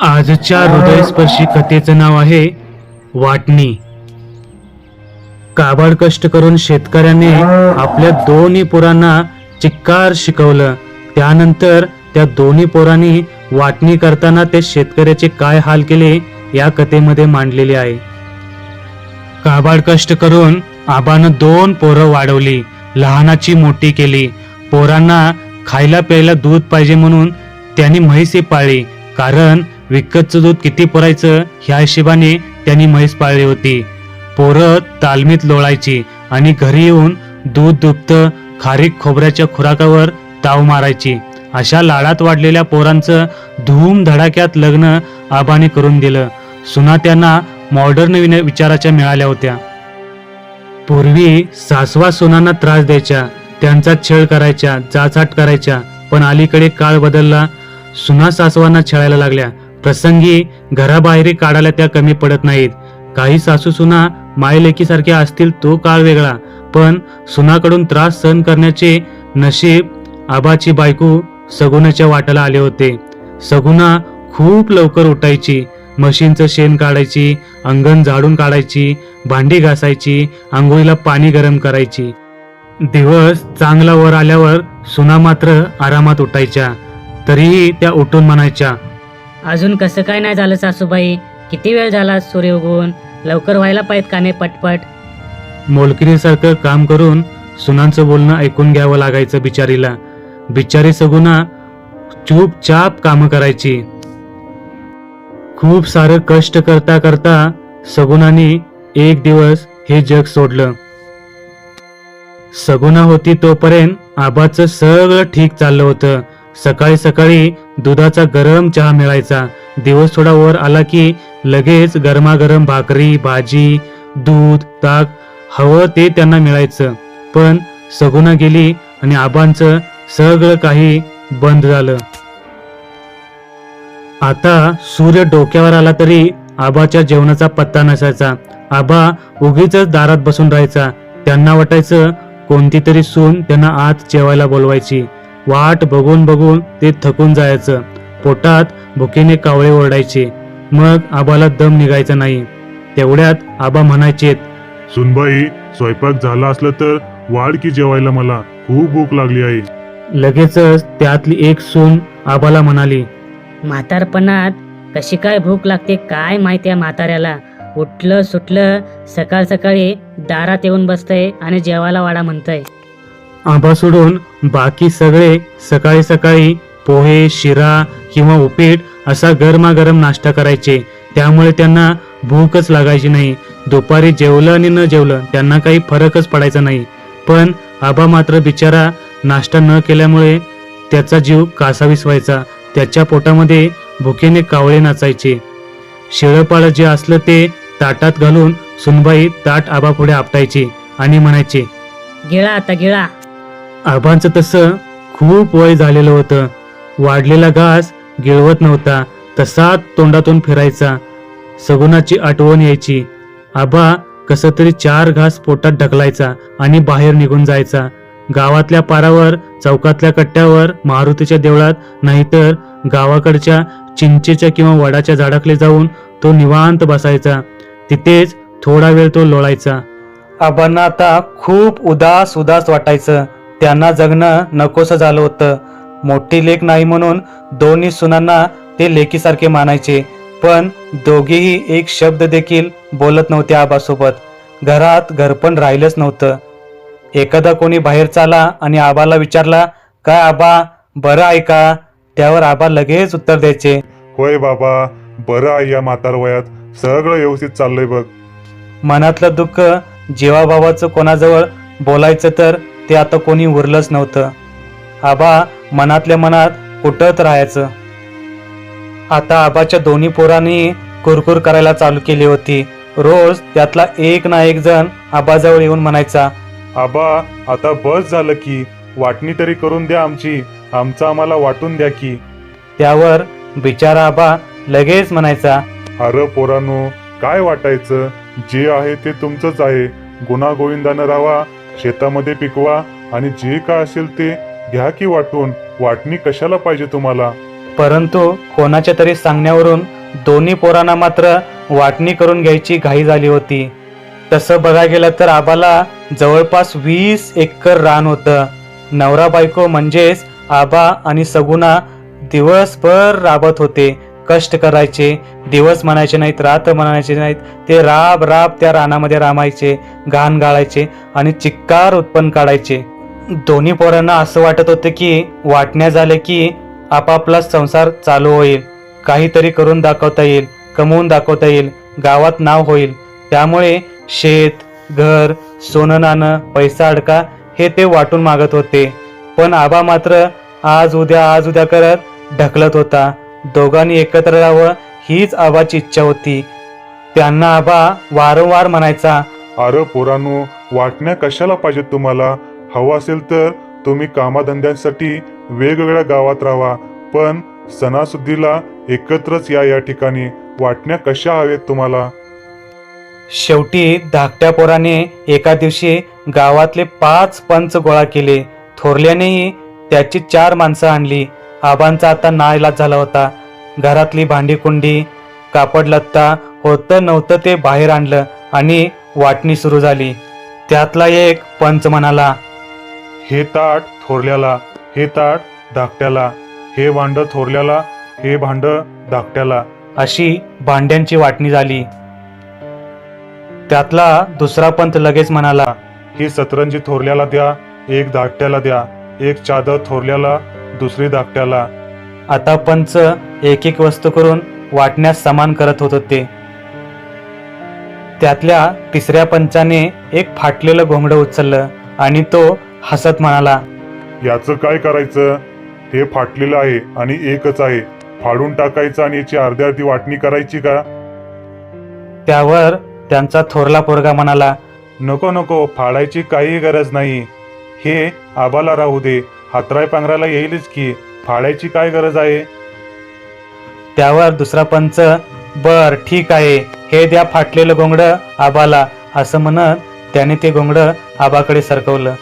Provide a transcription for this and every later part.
आजच्या हृदयस्पर्शी कथेचं नाव आहे वाटणी. काबाड कष्ट करून शेतकऱ्याने आपल्या दोन्ही पोरांना चिक्कार शिकवलं. त्यानंतर त्या दोन्ही पोरांनी वाटणी करताना त्या शेतकऱ्याचे काय हाल केले या कथेमध्ये मांडलेले आहे. काबाड कष्ट करून आबानं दोन पोरं वाढवली लहानाची मोठी केली. पोरांना खायला प्यायला दूध पाहिजे म्हणून त्यांनी म्हैसे पाळली कारण विकतचं दूध किती पुरायचं ह्या हिशेबाने त्यांनी म्हैस पाळली होती. पोरं तालमीत लोळायची आणि घरी येऊन दूध दुभतं खारीक खोबऱ्याच्या खुराकावर ताव मारायची. अशा लाडात वाढलेल्या पोरांचं धूम धडाक्यात लग्न आबाने करून दिलं. सुना त्यांना मॉडर्न विन- विचाराच्या मिळाल्या होत्या. पूर्वी सासवा सुनांना त्रास द्यायच्या त्यांचा छळ करायच्या जाचाट करायच्या पण अलीकडे काळ बदलला. सुना सासवांना छळायला लागल्या. प्रसंगी घराबाहेर काढायला त्या कमी पडत नाहीत. काही सासू सुना मायलेकीसारख्या असतील तो काळ वेगळा पण सुनाकडून त्रास सहन करण्याचे नशीब आबाची बायको सगुनाच्या वाटाला आले होते. सगुना खूप लवकर उठायची मशीनचं शेण काढायची अंगण झाडून काढायची भांडी घासायची आंघोळीला पाणी गरम करायची. दिवस चांगला वर आल्यावर सुना मात्र आरामात उठायच्या तरीही त्या उठून म्हणायच्या अजून कसं काय नाही झालं सासूबाई? किती वेळ झाला सूर्य उगवून? लवकर व्हायला पाहिजेत कामे पटपट? मोलकिरीसारखं काम करून सुनांचं बोलणं ऐकून घ्यावं लागायचं बिचारीला. बिचारी सगुना चूपचाप कामं करायची. खूप सारं कष्ट करता करता सगुनानी एक दिवस हे जग सोडलं. सगुना होती तोपर्यंत आबाचं सगळं ठीक चाललं होतं. सकाळी सकाळी दुधाचा गरम चहा मिळायचा. दिवस थोडा वर आला की लगेच गरमागरम भाकरी भाजी दूध ताक हवं ते त्यांना मिळायचं. पण सगुना गेली आणि आबांचं सगळं काही बंद झालं. आता सूर्य डोक्यावर आला तरी आबाच्या जेवणाचा पत्ता नसायचा. आबा उगीच दारात बसून राहायचा. त्यांना वाटायचं कोणती तरी सून त्यांना आत जेवायला बोलवायची. वाट बघून बघून ते थकून जायचं. पोटात भुकेने कावळे ओरडायचे. मग आबाला दम निघायचा नाही. तेवढ्यात आबा म्हणायचेत सुनबाई स्वयंपाक झाला असलं तर वाढ की जेवायला मला? खूप भूक लागली आहे लगेचच त्यातली एक सून आबाला म्हणाली म्हातारपणात कशी काय भूक लागते काय माहिती आहे म्हाताऱ्याला? उठलं सुटलं सकाळ सकाळी दारात येऊन बसतंय आणि जेवायला वाडा म्हणतंय. आंबा सोडून बाकी सगळे सकाळी सकाळी पोहे शिरा किंवा उपीट असा गरमागरम नाश्ता करायचे. त्यामुळे त्यांना भूकच लागायची नाही. दुपारी जेवलं आणि न जेवलं त्यांना काही फरकच पडायचा नाही. पण आबा मात्र बिचारा नाश्ता न केल्यामुळे त्याचा जीव कासावीस व्हायचा. त्याच्या पोटामध्ये भुकेने कावळे नाचायचे. शिळपाळ जे असलं ते ताटात घालून सुनबाई ताट आबापुढे आपटायची आणि म्हणायचे गिळा आता गिळा. आबांचं तसं खूप वय झालेलं होतं. वाढलेला घास गिळवत नव्हता. तसा तोंडातून फिरायचा. सगुणाची आठवण यायची. आबा कसं तरी चार घास पोटात ढकलायचा आणि बाहेर निघून जायचा. गावातल्या पारावर चौकातल्या कट्ट्यावर मारुतीच्या देवळात नाहीतर गावाकडच्या चिंचेच्या किंवा वडाच्या झाडाकडे जाऊन तो निवांत बसायचा. तिथेच थोडा वेळ तो लोळायचा. आबांना आता खूप उदास उदास वाटायचं. त्यांना जगणं नकोसं झालं होतं. मोठी लेख नाही म्हणून दोन्ही सुनांना ते लेकीसारखे मानायचे. पण दोघेही एक शब्द देखील बोलत नव्हते आबासोबत. घरात घरपण राहिलंच नव्हतं. एखादा कोणी बाहेर चाला आणि आबाला विचारला काय आबा बरं आहे का? त्यावर आबा लगेच उत्तर द्यायचे. होय बाबा बरं आहे या म्हातार वयात. सगळं व्यवस्थित चाललंय बघ. मनातलं दुःख जीवाभावाचं कोणाजवळ बोलायचं तर ते आता कोणी उरलंच नव्हतं. आबा मनातल्या मनात कुठत राहायचं. आता आबाच्या दोन्ही पोरांनी कुरकुर करायला चालू केली होती. रोज त्यातला एक ना एक जण आबाजवळ येऊन म्हणायचा आबा आता बस झालं की वाटणी तरी करून द्या आमची आमचं आम्हाला वाटून द्या की. त्यावर बिचारा आबा लगेच म्हणायचा अरे पोरांनो काय वाटायचं? जे आहे ते तुमचंच आहे. गुणागोविंदानं राहा शेतामध्ये पिकवा आणि जे काय असेल ते घ्या की वाटून. वाटणी कशाला पाहिजे तुम्हाला? परंतु कोणाच्या तरी सांगण्यावरून दोन्ही पोरांना मात्र वाटणी करून घ्यायची घाई झाली होती. तसं बघायला गेलं तर आबाला जवळपास वीस एकर रान होतं. नवरा बायको म्हणजेच आबा आणि सगुना दिवसभर राबत होते. कष्ट करायचे दिवस म्हणायचे नाहीत रात्र म्हणायचे नाहीत ते राब राब त्या रानामध्ये रामायचे घाण गाळायचे आणि चिक्कार उत्पन्न काढायचे. दोन्ही पोरांना असं वाटत होतं की वाटण्या झाले की आपापला संसार चालू होईल. काहीतरी करून दाखवता येईल कमवून दाखवता येईल गावात नाव होईल. त्यामुळे शेत घर सोनं नाणं पैसा अडका हे ते वाटून मागत होते. पण आबा मात्र आज उद्या आज उद्या करत ढकलत होता. दोघांनी एकत्र राहावं हीच आबाची इच्छा होती. त्यांना आबा वारंवार म्हणायचा अरे पोरांनो वाटण्या कशाला पाहिजेत तुम्हाला? हवं असेल तर तुम्ही कामाधंद्यांसाठी वेगवेगळ्या गावात राहा. पण सणासुदीला एकत्रच या या ठिकाणी. वाटण्या कशा हवेत तुम्हाला? शेवटी धाकट्या पोराने एका दिवशी गावातले पाच पंच गोळा केले. थोरल्यानेही त्याची चार माणसं आणली. आबांचा आता नाईलाज झाला होता. घरातली भांडी कुंडी कापड लत्ता होतं नव्हतं ते बाहेर आणलं आणि वाटणी सुरू झाली. त्यातला एक पंच म्हणाला हे ताट थोरल्याला हे ताट धाकट्याला हे भांड थोरल्याला हे भांड धाकट्याला. अशी भांड्यांची वाटणी झाली. त्यातला दुसरा पंत लगेच म्हणाला ही सतरंजी थोरल्याला द्या एक धाकट्याला द्या एक चादर थोरल्याला दुसरी धाकट्याला आता पंच एक एक वस्तू करून वाटण्यास समान करत होत होते त्यातल्या तिसऱ्या पंचाने एक फाटलेलं घोंगडं उचललं आणि तो हसत म्हणाला याचं काय करायचं? हे फाटलेलं आहे आणि एकच आहे. फाडून टाकायचं आणि याची अर्धी अर्धी वाटणी करायची का? त्यावर त्यांचा थोरला पोरगा म्हणाला नको नको. फाडायची काही गरज नाही. हे आबाला राहू दे. हातराय पांघराला येईलच की. फाडायची काय गरज आहे? त्यावर दुसरा पंच बर ठीक आहे. हे द्या फाटलेलं गोंगड आबाला. असं म्हणत त्याने ते घोंगडं आबाकडे सरकवलं.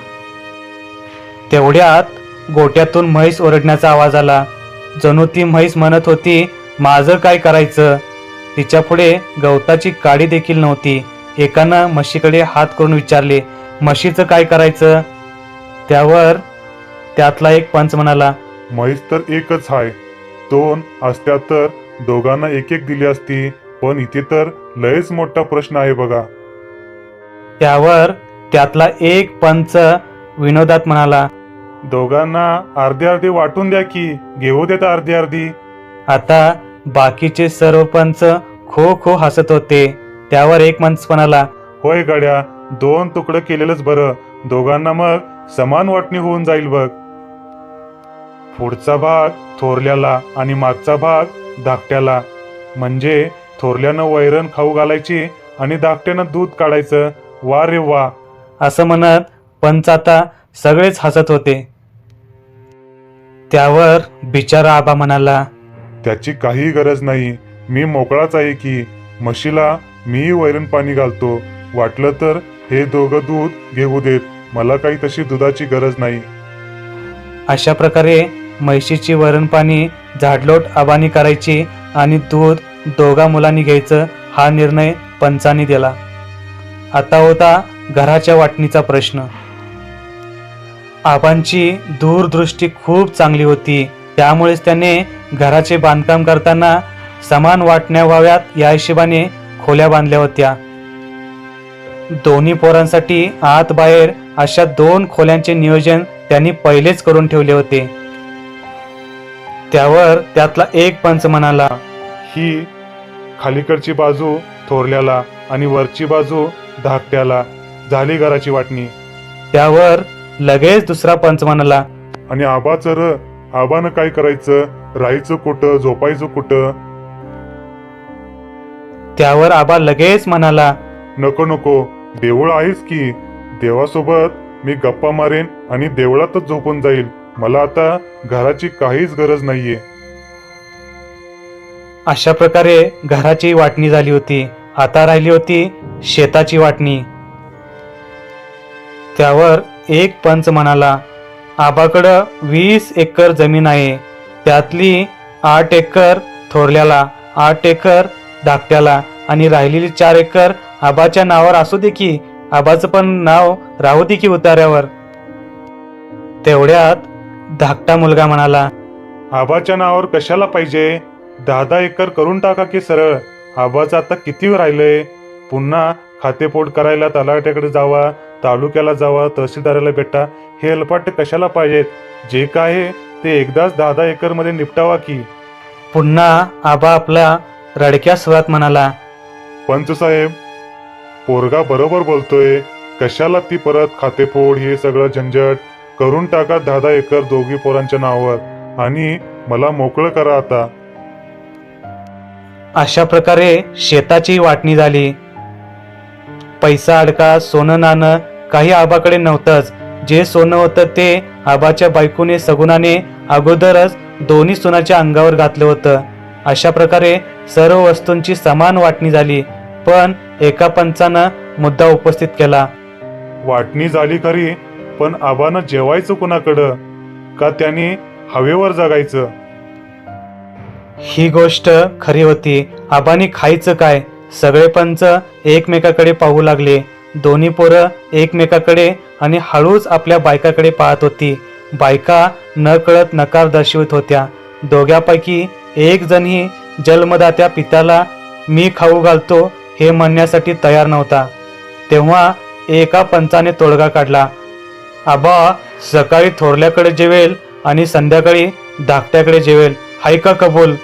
तेवढ्यात गोट्यातून म्हैस ओरडण्याचा आवाज आला. जणू ती म्हैस म्हणत होती माझं काय करायचं? तिच्या पुढे गवताची काडी देखील नव्हती. एकानं म्हशीकडे हात करून विचारले म्हशीचं काय करायचं? त्यावर त्यातला एक पंच म्हणाला म्हैस तर एकच आहे दोन असत्या तर दोघांना एक एक दिली असती. पण इथे तर लयच मोठा प्रश्न आहे बघा. त्यावर त्यातला एक पंच विनोदात म्हणाला दोघांना अर्धी अर्धी वाटून द्या की घेऊ देत अर्धी अर्धी. आता बाकीचे सर्व पंच खो खो हसत होते. त्यावर एक माणूस म्हणाला होय गड्या दोन तुकडं केलेलंच बरं. दोघांना मग समान वाटणी होऊन जाईल बघ. पुढचा भाग थोरल्याला आणि मागचा भाग धाकट्याला. म्हणजे थोरल्यानं वैरण खाऊ घालायची आणि धाकट्यानं दूध काढायचं. वा रे वा. असं म्हणत पंच आता सगळेच हसत होते. त्यावर बिचारा आबा म्हणाला त्याची काही गरज नाही. मी मोकळाच आहे की म्हशीला मी वैरण पाणी घालतो. वाटलं तर हे दोघं दूध घेऊ देत. मला काही तशी दुधाची गरज नाही. अशा प्रकारे म्हैशीची वरण पाणी झाडलोट आबानी करायची आणि दूध दोघा मुलांनी घ्यायचं हा निर्णय पंचांनी दिला. आता होता घराच्या वाटणीचा प्रश्न. आबांची दूरदृष्टी खूप चांगली होती. त्यामुळेच त्याने घराचे बांधकाम करताना समान वाटण्या व्हाव्यात या हिशोबाने खोल्या बांधल्या होत्या. दोन्ही पोरांसाठी आत बाहेर अशा दोन खोल्यांचे नियोजन त्यांनी पहिलेच करून ठेवले होते. त्यावर त्यातला एक पंच म्हणाला ही खालीकडची बाजू थोरल्याला आणि वरची बाजू धाकट्याला झाली घराची वाटणी. त्यावर लगेच दुसरा पंच म्हणाला आणि आबाचं र आबानं काय करायचं राहायचं कुठं झोपायचं कुठं? त्यावर आबा लगेच म्हणाला नको नको देऊळ आहेच की देवासोबत मी गप्पा मारेन आणि देवळातच झोपून जाईल. मला आता घराची काहीच गरज नाहीये. अशा प्रकारे घराची वाटणी झाली होती. आता राहिली होती शेताची वाटणी. त्यावर एक पंच म्हणाला आबाकडं वीस एकर जमीन आहे. त्यातली आठ एकर थोरल्याला आठ एकर धाकट्याला आणि राहिलेली चार एकर आबाच्या नावावर असू दे की आबाचं पण नाव राहू दे की उतार्यावर. तेवढ्यात धाकटा मुलगा म्हणाला आबाच्या नावावर कशाला पाहिजे? दहा दहा एकर करून टाका की सरळ. आबाचं आता किती राहिलंय पुन्हा खातेपोट करायला तलाट्याकडे जावा तालुक्याला जावा तहसीलदाराला भेटा हे हेलपाटे कशाला पाहिजेत? जे काय आहे ते एकदाच दहा दहा एकरमध्ये निपटावा की. पुन्हा आबा आपला रडक्या स्वरात म्हणाला पंच साहेब पोरगा बरोबर बोलतोय. कशाला ती परत खातेफोड हे सगळं झंझट? करून टाका दहा दहा एकर दोघी पोरांच्या नावावर. आणि मला मोकळं करा आता. अशा प्रकारे शेताची वाटणी झाली. पैसा अडका सोनं नाणं काही आबाकडे नव्हतंच. जे सोनं होतं ते आबाच्या बायकोने सगुणाने अगोदरच दोन्ही सुनाच्या अंगावर घातलं होतं. अशा प्रकारे सर्व वस्तूंची समान वाटणी झाली पण एका पंचानं मुद्दा उपस्थित केला. वाटणी झाली खरी पण आबानं जेवायचं कुणाकडं? का त्याने हवेवर जगायचं? ही गोष्ट खरी होती. आबानी खायचं काय? सगळे पंच एकमेकाकडे पाहू लागले. दोन्ही पोरं एकमेकाकडे आणि हळूच आपल्या बायकाकडे पाहत होती. बायका नकळत नकार दर्शवित होत्या. दोघ्यापैकी एक जणही जन्मदात्या पित्याला मी खाऊ घालतो हे म्हणण्यासाठी तयार नव्हता. तेव्हा एका पंचाने तोडगा काढला. आबा सकाळी थोरल्याकडे जेवेल आणि संध्याकाळी धाकट्याकडे जेवेल. हाय का कबूल?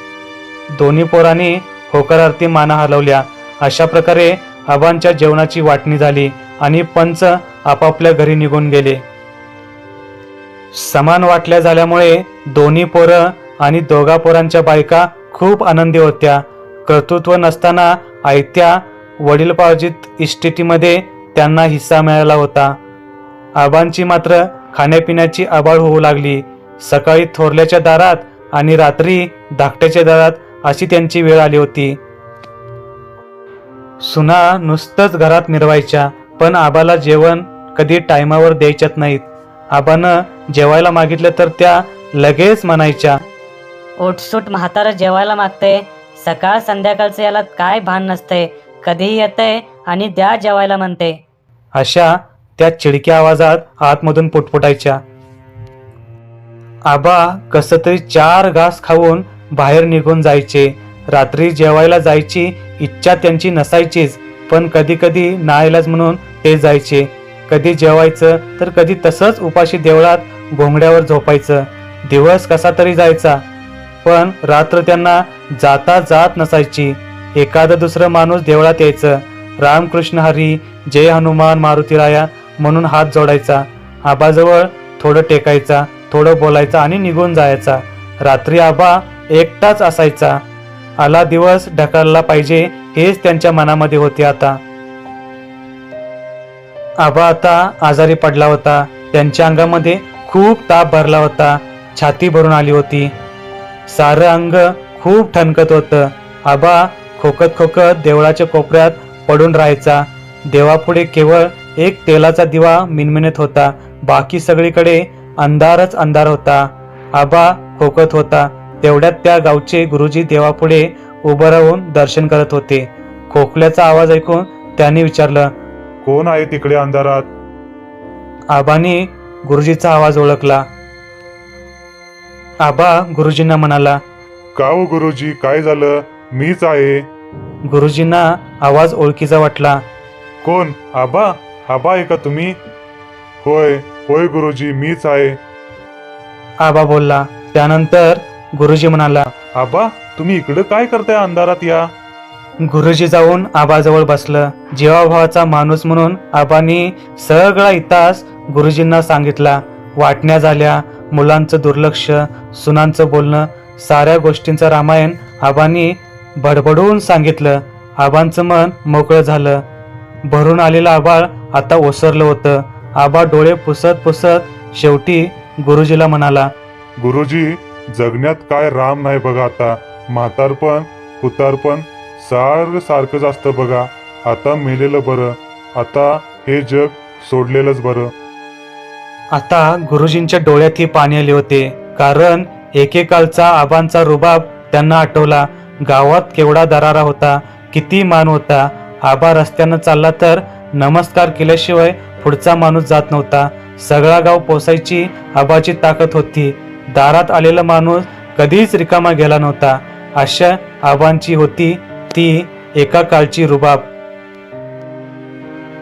दोन्ही पोरांनी होकारार्थी माना हलवल्या. अशा प्रकारे आबांच्या जेवणाची वाटणी झाली आणि पंच आपापल्या घरी निघून गेले. समान वाटल्या झाल्यामुळे दोन्ही पोरं आणि दोघा पोरांच्या बायका खूप आनंदी होत्या. कर्तृत्व नसताना आयत्या वडीलपार्जित इस्टेटीमध्ये त्यांना हिस्सा मिळाला होता. आबांची मात्र खाण्यापिण्याची आबाळ होऊ लागली. सकाळी थोरल्याच्या दारात आणि रात्री धाकट्याच्या दारात अशी त्यांची वेळ आली होती. सुना नुसतंच घरात मिरवायच्या पण आबाला जेवण कधी टायमावर द्यायच्यात नाहीत. आबानं जेवायला मागितलं तर त्या लगेच म्हणायच्या ओटसूट म्हातारं जेवायला मागतंय. सकाळ संध्याकाळचं याला काय भान नसतंय. कधीही येतंय आणि द्या जेवायला म्हणते. अशा त्या चिडक्या आवाजात आतमधून पुटपुटायच्या. आबा कस तरी चार घास खाऊन बाहेर निघून जायचे. रात्री जेवायला जायची इच्छा त्यांची नसायचीच पण कधी कधी नाईलाज म्हणून ते जायचे. कधी जेवायचं तर कधी तसंच उपाशी देवळात घोंगड्यावर झोपायचं. दिवस कसा तरी जायचा पण रात्र त्यांना जाता जात नसायची. एखादं दुसरं माणूस देवळात यायचं. रामकृष्ण हरी जय हनुमान मारुतीराया म्हणून हात जोडायचा. आबाजवळ थोडं टेकायचा थोडं बोलायचा आणि निघून जायचा. रात्री आबा एकटाच असायचा. आला दिवस ढकलला पाहिजे हेच त्यांच्या मनामध्ये होते आता. आबा आता आजारी पडला होता. त्यांच्या अंगामध्ये खूप ताप भरला होता. छाती भरून आली होती. सारं अंग खूप ठणकत होतं. आबा खोकत खोकत देवळाच्या कोपऱ्यात पडून राहायचा. देवापुढे केवळ एक तेलाचा दिवा मिनमिनत होता. बाकी सगळीकडे अंधारच अंधार होता. आबा खोकत होता. तेवढ्यात त्या गावचे गुरुजी देवापुढे उभं राहून दर्शन करत होते. खोकल्याचा आवाज ऐकून त्यांनी विचारलं कोण आहे तिकडे अंधारात? आबानी गुरुजीचा आवाज ओळखला. आबा गुरुजींना म्हणाला का हो गुरुजी काय झालं? मीच आहे. गुरुजींना आवाज ओळखीचा वाटला. कोण? आबा? आबा आहे का तुम्ही? होय होय गुरुजी मीच आहे. आबा बोलला. त्यानंतर गुरुजी म्हणाला आबा तुम्ही इकडे काय करताय अंधारात या? गुरुजी जाऊन आबाजवळ बसलं. जीवाभावाचा माणूस म्हणून आबानी सगळा इतिहास गुरुजींना सांगितला. वाटण्या झाल्या मुलांचं दुर्लक्ष सुनांचं बोलणं साऱ्या गोष्टींचं रामायण आबांनी बडबडून सांगितलं. आबांचं मन मोकळं झालं. भरून आलेलं आबाळ आता ओसरलं होतं. आबा डोळे पुसत पुसत शेवटी गुरुजीला म्हणाला गुरुजी जगण्यात काय राम नाही बघा आता. म्हातारपण कुतारपण सारखं सारखंच असतं बघा. आता मेलेलं बरं. आता हे जग सोडलेलंच बरं. आता गुरुजींच्या डोळ्यातही पाणी आले होते. कारण एकेकालचा आबांचा रुबाब त्यांना आठवला. गावात केवढा दरारा होता किती मान होता. आबा रस्त्यानं चालला तर नमस्कार केल्याशिवाय पुढचा माणूस जात नव्हता. सगळा गाव पोसायची आबाची ताकद होती. दारात आलेला माणूस कधीच रिकामा गेला नव्हता. अशा आबांची होती ती एका काळची रुबाब.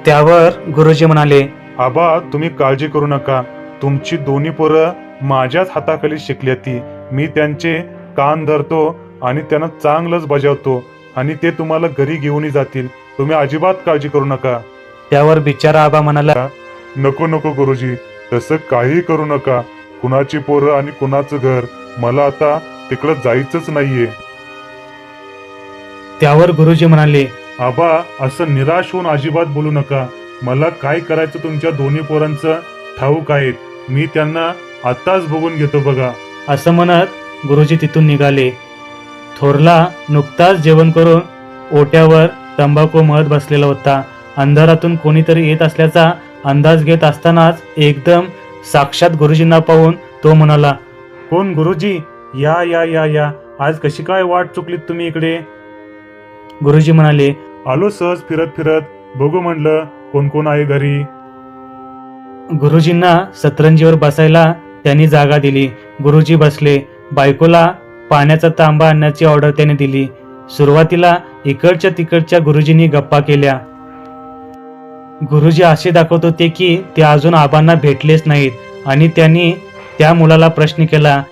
त्यावर गुरुजी म्हणाले आबा तुम्ही काळजी करू नका. तुमची दोन्ही पोरं माझ्याच हाताखाली शिकली ती मी त्यांचे कान धरतो आणि त्यांना चांगलंच बजावतो आणि ते तुम्हाला घरी घेऊनही जातील. तुम्ही अजिबात काळजी करू नका. त्यावर बिचारा आबा म्हणाला नको नको गुरुजी तसं काही करू नका. कुणाची पोरं आणि कुणाचं घर मला आता तिकडं जायचंच नाहीये. त्यावर गुरुजी म्हणाले आबा असं निराश होऊन अजिबात बोलू नका. मला काय करायचं तुमच्या दोन्ही पोरांचं? ठाऊक आहेत. मी त्यांना आताच बघून घेतो बघा. असं म्हणत गुरुजी तिथून निघाले. थोरला नुकताच जेवण करून ओट्यावर तंबाखू मळत बसलेला होता. अंधारातून कोणीतरी येत असल्याचा अंदाज घेत असतानाच एकदम साक्षात गुरुजींना पाहून तो म्हणाला कोण गुरुजी? या या या या. आज कशी काय वाट चुकलीत तुम्ही इकडे? गुरुजी म्हणाले आलो सहज फिरत फिरत. बघू म्हणलं कोण कोण आहे घरी? गुरुजींना सतरंजीवर बसायला त्यांनी जागा दिली. गुरुजी बसले. बायकोला पाण्याचा तांबा आणण्याची ऑर्डर त्याने दिली. सुरुवातीला इकडच्या तिकडच्या गुरुजींनी गप्पा केल्या. गुरुजी असे दाखवत होते की ते अजून आबांना भेटलेच नाहीत आणि त्यांनी त्या मुलाला प्रश्न केला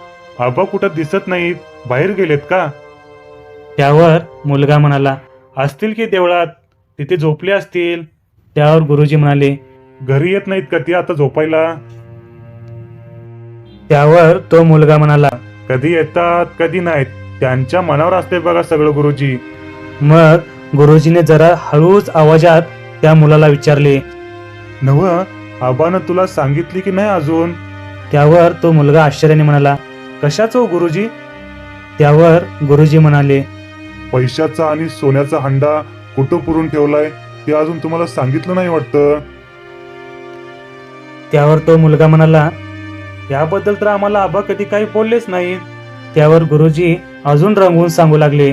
आबा कुठं दिसत नाहीत? बाहेर गेलेत का? त्यावर मुलगा म्हणाला असतील की देवळात? तिथे झोपले असतील? त्यावर गुरुजी म्हणाले घरी येत नाहीत का ती आता झोपायला? त्यावर तो मुलगा म्हणाला कधी येतात कधी नाहीत? त्यांच्या मनावर असते बघा सगळं गुरुजी. मग गुरुजीने जरा हळूच आवाजात त्या मुलाला विचारले नव आबानं तुला सांगितली की नाही अजून? त्यावर तो मुलगा आश्चर्याने म्हणाला कशाचं हो गुरुजी? त्यावर गुरुजी म्हणाले पैशाचा आणि सोन्याचा हंडा कुठं पुरून ठेवलाय ते अजून तुम्हाला सांगितलं नाही वाटतं? त्यावर तो मुलगा म्हणाला याबद्दल तर आम्हाला आबा कधी काही बोललेच नाहीत त्यावर गुरुजी अजून रंगवून सांगू लागले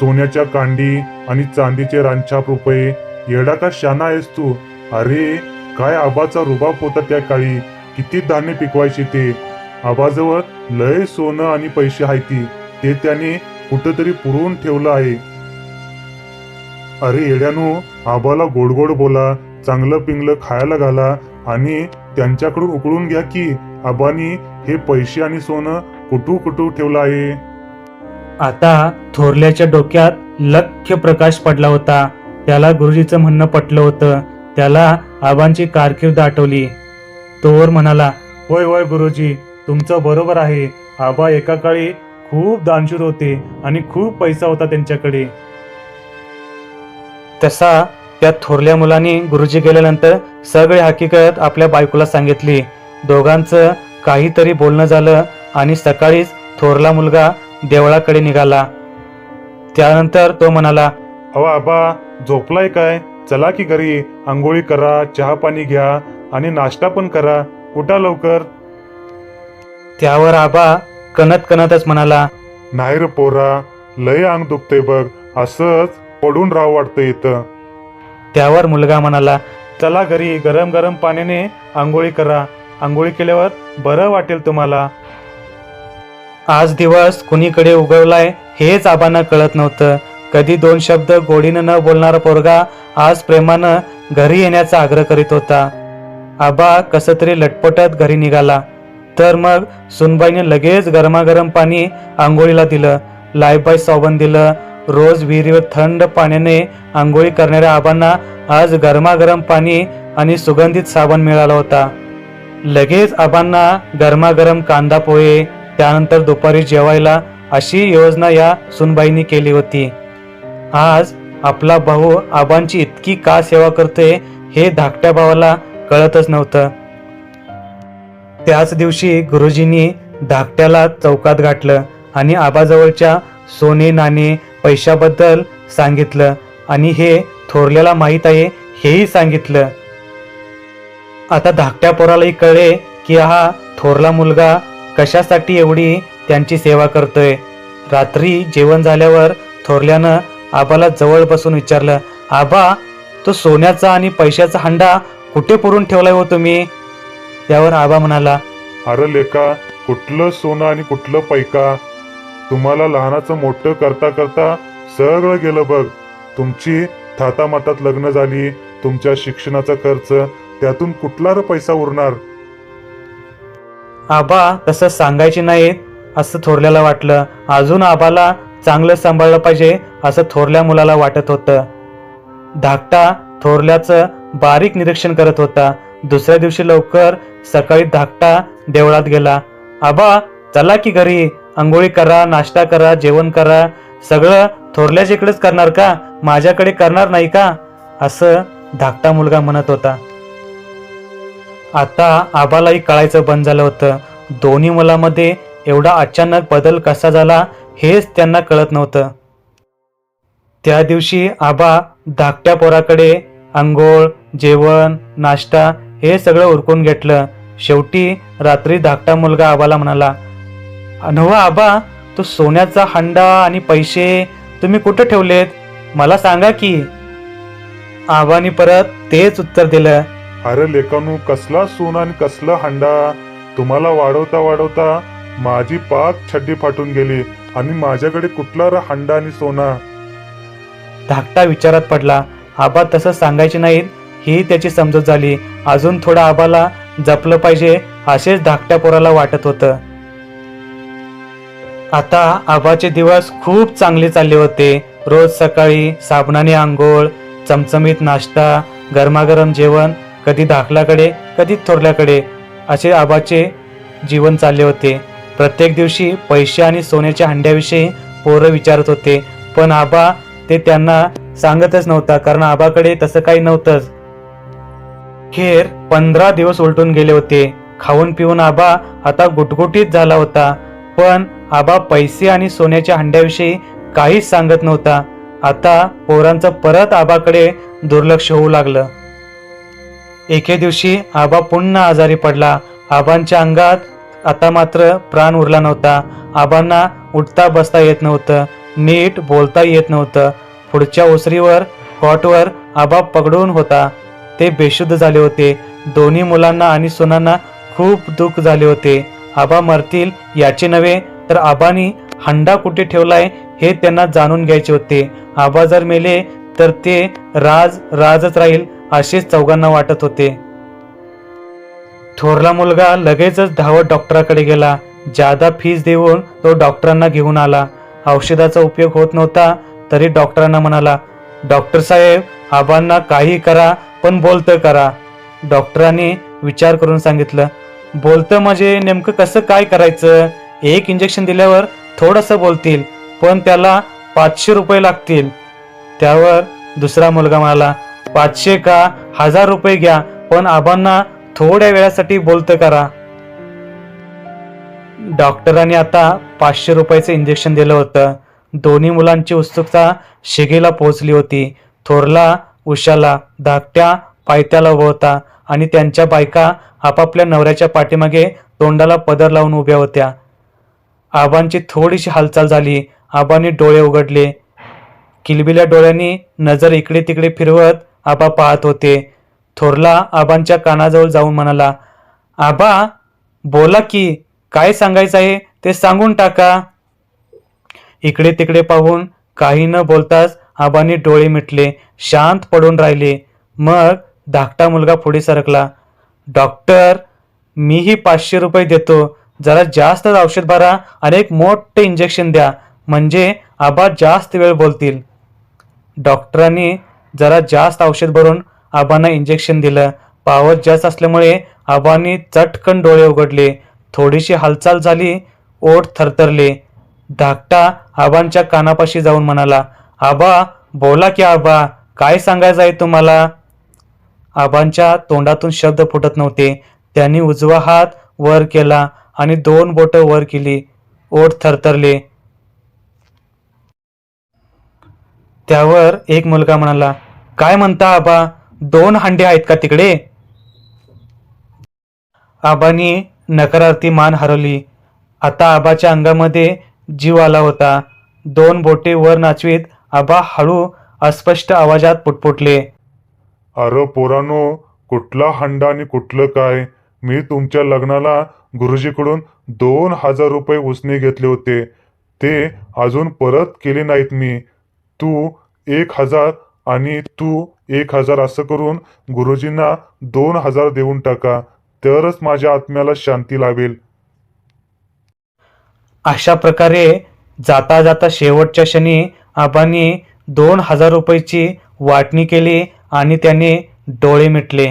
सोन्याच्या कांडी आणि चांदीचे रांछाप रुपये येडा का शाना आहेस तू. अरे काय आबाचा रुबाब होता त्या काळी? किती धान्य पिकवायचे ते? आबाजवळ लय सोनं आणि पैसे हायती ते. त्याने कुठंतरी पुरवून ठेवलं आहे. अरे येड्यानो आबाला गोड गोड बोला चांगलं पिंगलं खायला घाला आणि त्यांच्याकडून उकळून घ्या की आबानी हे पैसे आणि सोनं कुठू कुठू ठेवलं आहे. आता थोरल्याच्या डोक्यात लख्य प्रकाश पडला होता. त्याला गुरुजीचं म्हणणं पटलं होतं. त्याला आबांची कारकीर्द आठवली. तोवर म्हणाला होय होय गुरुजी तुमचं बरोबर आहे. आबा एका काळी खूप दानशूर होते आणि खूप पैसा होता त्यांच्याकडे. तसा त्या थोरल्या मुलांनी गुरुजी गेल्यानंतर सगळी हकीकत आपल्या बायकोला सांगितली. दोघांचं काहीतरी बोलणं झालं आणि सकाळीच थोरला मुलगा देवळाकडे निघाला. त्यानंतर तो म्हणाला अहो आबा झोपलाय काय? चला की घरी. आंघोळी करा चहा पाणी घ्या आणि नाश्ता पण करा. उठा लवकर. त्यावर आबा कणत कणतच म्हणाला नाही र पोरा लय अंग दुखतंय बघ. असंच पडून राहावं वाटतं इथं. त्यावर मुलगा म्हणाला चला घरी. गरम गरम पाण्याने आंघोळी करा. आंघोळी केल्यावर बरं वाटेल तुम्हाला. आज दिवस कुणीकडे उगवलाय हेच आबांना कळत नव्हतं. कधी दोन शब्द गोडीनं न बोलणारा पोरगा आज प्रेमानं घरी येण्याचा आग्रह करीत होता. आबा कसं तरी लटपटत घरी निघाला. तर मग सुनबाईने लगेच गरमागरम पाणी आंघोळीला दिलं लायबाई साबण दिलं रोज विहिरीवर थंड पाण्याने आंघोळी करणाऱ्या आबांना आज गरमागरम पाणी आणि सुगंधित साबण मिळाला होता. लगेच आबांना गरमागरम कांदा पोहे त्यानंतर दुपारी जेवायला अशी योजना या सुनबाईंनी केली होती. आज आपला भाऊ आबांची इतकी का सेवा करतोय हे धाकट्या भावाला कळतच नव्हतं. त्याच दिवशी गुरुजींनी धाकट्याला चौकात गाठलं आणि आबाजवळच्या सोने नाणे पैशाबद्दल सांगितलं आणि हे थोरल्याला माहीत आहे हेही सांगितलं. आता धाकट्या पोरालाही कळे की हा थोरला मुलगा कशासाठी एवढी त्यांची सेवा करतोय. रात्री जेवण झाल्यावर थोरल्यानं आबाला जवळ बसून विचारलं आबा तो सोन्याचा आणि पैशाचा हंडा कुठे पुरून ठेवलाय हो तुम्ही? त्यावर आबा म्हणाला अरे लेका कुठलं सोनं आणि कुठलं पैका? तुम्हाला लहानाचं मोठं करता करता सगळं गेलं बघ. तुमची थातामातात लग्न झाली तुमच्या शिक्षणाचा खर्च त्यातून कुठला रे पैसा उरणार? आबा तसं सांगायचे नाहीत असं थोरल्याला वाटलं. अजून आबाला चांगलं सांभाळलं पाहिजे असं थोरल्या मुलाला वाटत होतं. धाकटा थोरल्याचं बारीक निरीक्षण करत होता. दुसऱ्या दिवशी लवकर सकाळी धाकटा देवळात गेला. आबा चला की घरी. आंघोळी करा नाश्ता करा जेवण करा. सगळं थोरल्या इकडेच करणार का? माझ्याकडे करणार नाही का? असं धाकटा मुलगा म्हणत होता. आता आबालाही कळायचं बंद झालं होतं. दोन्ही मुलामध्ये एवढा अचानक बदल कसा झाला हेच त्यांना कळत नव्हतं. त्या दिवशी आबा धाकट्या पोराकडे आंघोळ जेवण नाश्ता हे सगळं उरकून घेतलं. शेवटी रात्री धाकटा मुलगा आबाला म्हणाला नवा आबा तो सोन्याचा हंडा आणि पैसे तुम्ही कुठं ठेवलेत? मला सांगा की. आबानी परत तेच उत्तर दिलं अरे लेकानू कसला सोना आणि कसला हंडा? तुम्हाला वाढवता वाढवता माझी पाक छड्डी फाटून गेली आणि माझ्याकडे कुठला रे हंडा आणि सोना? धाकटा विचारात पडला. आबा तसं सांगायचे नाहीत ही त्याची समजत झाली. अजून थोडं आबाला जपलं पाहिजे असेच धाकट्या पोराला वाटत होतं. आता आबाचे दिवस खूप चांगले चालले होते. रोज सकाळी साबणाने आंघोळ चमचमीत नाश्ता गरमागरम जेवण कधी धाकल्याकडे कधी थोरल्याकडे असे आबाचे जीवन चालले होते. प्रत्येक दिवशी पैसे आणि सोन्याच्या हंड्याविषयी पोरं विचारत होते. पण आबा ते त्यांना सांगतच नव्हता कारण आबाकडे तसं काही नव्हतंच. खेर पंधरा दिवस उलटून गेले होते. खाऊन पिऊन आबा आता गुटगुटीत झाला होता. पण आबा पैसे आणि सोन्याच्या हंड्याविषयी काहीच सांगत नव्हता. आता पोरांचं परत आबाकडे दुर्लक्ष होऊ लागलं. एके दिवशी आबा पुन्हा आजारी पडला. आबांच्या अंगात आता मात्र प्राण उरला नव्हता. आबांना उठता बसता येत नव्हतं. नीट बोलता येत नव्हतं. पुढच्या ओसरीवर कॉटवर आबा पकडून होता. ते बेशुद्ध झाले होते. दोन्ही मुलांना आणि सुनांना खूप दुःख झाले होते. आबा मरतील याचे नव्हे तर आबानी हंडा कुठे ठेवलाय हे त्यांना जाणून घ्यायचे होते. आबा जर मेले तर ते राज राजच राहील असेच चौघांना वाटत होते. थोरला मुलगा लगेचच धावत डॉक्टराकडे गेला. जादा फीज देऊन तो डॉक्टरांना घेऊन आला. औषधाचा उपयोग होत नव्हता तरी डॉक्टरांना म्हणाला डॉक्टर साहेब आबांना काही करा पण बोलतं करा. डॉक्टरांनी विचार करून सांगितलं बोलतं म्हणजे नेमकं कसं काय करायचं? एक इंजेक्शन दिल्यावर थोडंसं बोलतील पण त्याला पाचशे रुपये लागतील. त्यावर दुसरा मुलगा म्हणाला पाचशे का? हजार रुपये घ्या पण आबांना थोड्या वेळासाठी बोलतं करा. डॉक्टरांनी आता पाचशे रुपयाचं इंजेक्शन दिलं होतं. दोन्ही मुलांची उत्सुकता शिगेला पोहोचली होती. थोरला उशाला धाकट्या पायत्याला उभा होता आणि त्यांच्या बायका आपापल्या नवऱ्याच्या पाठीमागे तोंडाला पदर लावून उभ्या होत्या. आबांची थोडीशी हालचाल झाली. आबांनी डोळे उघडले. किलबिल्या डोळ्यांनी नजर इकडे तिकडे फिरवत आबा पाहत होते. थोरला आबांच्या कानाजवळ जाऊन म्हणाला आबा बोला की काय सांगायचं आहे ते सांगून टाका. इकडे तिकडे पाहून काही न बोलताच आबांनी डोळे मिटले शांत पडून राहिले. मग धाकटा मुलगा पुढे सरकला डॉक्टर मीही पाचशे रुपये देतो. जरा जास्त औषध भरा आणि एक मोठं इंजेक्शन द्या. म्हणजे आबा जास्त वेळ बोलतील. डॉक्टरांनी जरा जास्त औषध भरून आबांना इंजेक्शन दिलं. पावर जास्त असल्यामुळे आबांनी चटकन डोळे उघडले. थोडीशी हालचाल झाली ओठ थरथरले. धाकटा आबांच्या कानापाशी जाऊन म्हणाला आबा बोला की आबा काय सांगायचं आहे तुम्हाला? आबांच्या तोंडातून शब्द फुटत नव्हते. त्यांनी उजवा हात वर केला आणि दोन बोटं वर केली. ओठ थरथरले. त्यावर एक मुलगा म्हणाला काय म्हणता आबा? दोन हांडे आहेत का तिकडे? आबानी नकारार्थी मान हरवली. आता आबाच्या अंगामध्ये जीव आला होता. दोन बोटे वर नाचवीत आबा हळू अस्पष्ट आवाजात पुटपुटले. अरे पोरानो कुठला हंडा आणि कुठलं काय? मी तुमच्या लग्नाला गुरुजीकडून दोन हजार रुपये उसने घेतले होते. ते अजून परत केले नाहीत मी. तू एक हजार आणि तू एक हजार असं करून गुरुजींना दोन हजार देऊन टाका तरच माझ्या आत्म्याला शांती लाभेल. अशा प्रकारे जाता जाता शेवटच्या क्षणी आबांनी दोन हजार रुपयाची वाटणी केली आणि त्याने डोळे मिटले.